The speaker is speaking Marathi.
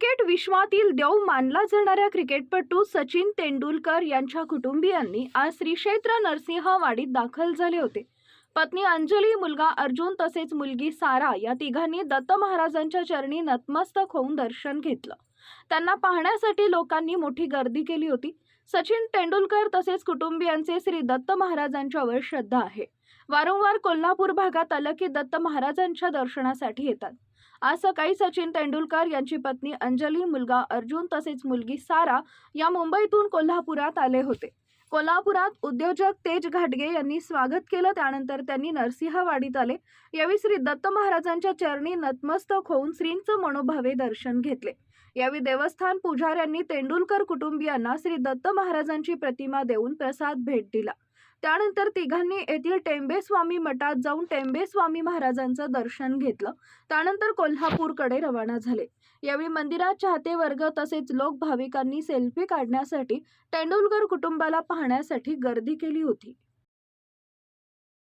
क्रिकेट विश्वातील देव मानला जाणाऱ्या क्रिकेटपटू सचिन तेंडुलकर यांच्या कुटुंबियांनी आज श्रीक्षेत्र नरसिंहवाडीत दाखल झाले होते. पत्नी अंजली मुलगा अर्जुन तसेच मुलगी सारा या तिघांनी दत्त महाराजांच्या चरणी नतमस्तक होऊन दर्शन घेतलं. त्यांना पाहण्यासाठी लोकांनी मोठी गर्दी केली होती. सचिन तेंडुलकर तसेच कुटुंबियांचे श्री दत्त महाराजांच्यावर श्रद्धा आहे. वारंवार कोल्हापूर भागात आलं की दत्त महाराजांच्या दर्शनासाठी येतात. आज सकाळी सचिन तेंडुलकर यांची पत्नी अंजली मुलगा अर्जुन तसेच मुलगी सारा या मुंबईतून कोल्हापुरात आले होते. कोल्हापुरात उद्योजक तेज घाटगे यांनी स्वागत केलं. त्यानंतर त्यांनी नरसिंहवाडीत आले. यावेळी श्री दत्त महाराजांच्या चरणी नतमस्तक होऊन श्रींचं मनोभावे दर्शन घेतले. यावेळी देवस्थान पुजाऱ्यांनी तेंडुलकर कुटुंबियांना श्री दत्त महाराजांची प्रतिमा देऊन प्रसाद भेट दिला. त्यानंतर तिघांनी येथील टेंबेस्वामी मठात जाऊन टेंबेस्वामी महाराजांचं दर्शन घेतलं. त्यानंतर कोल्हापूरकडे रवाना झाले. यावेळी मंदिरात चाहते वर्ग तसेच लोक भाविकांनी सेल्फी काढण्यासाठी तेंडुलकर कुटुंबाला पाहण्यासाठी गर्दी केली होती.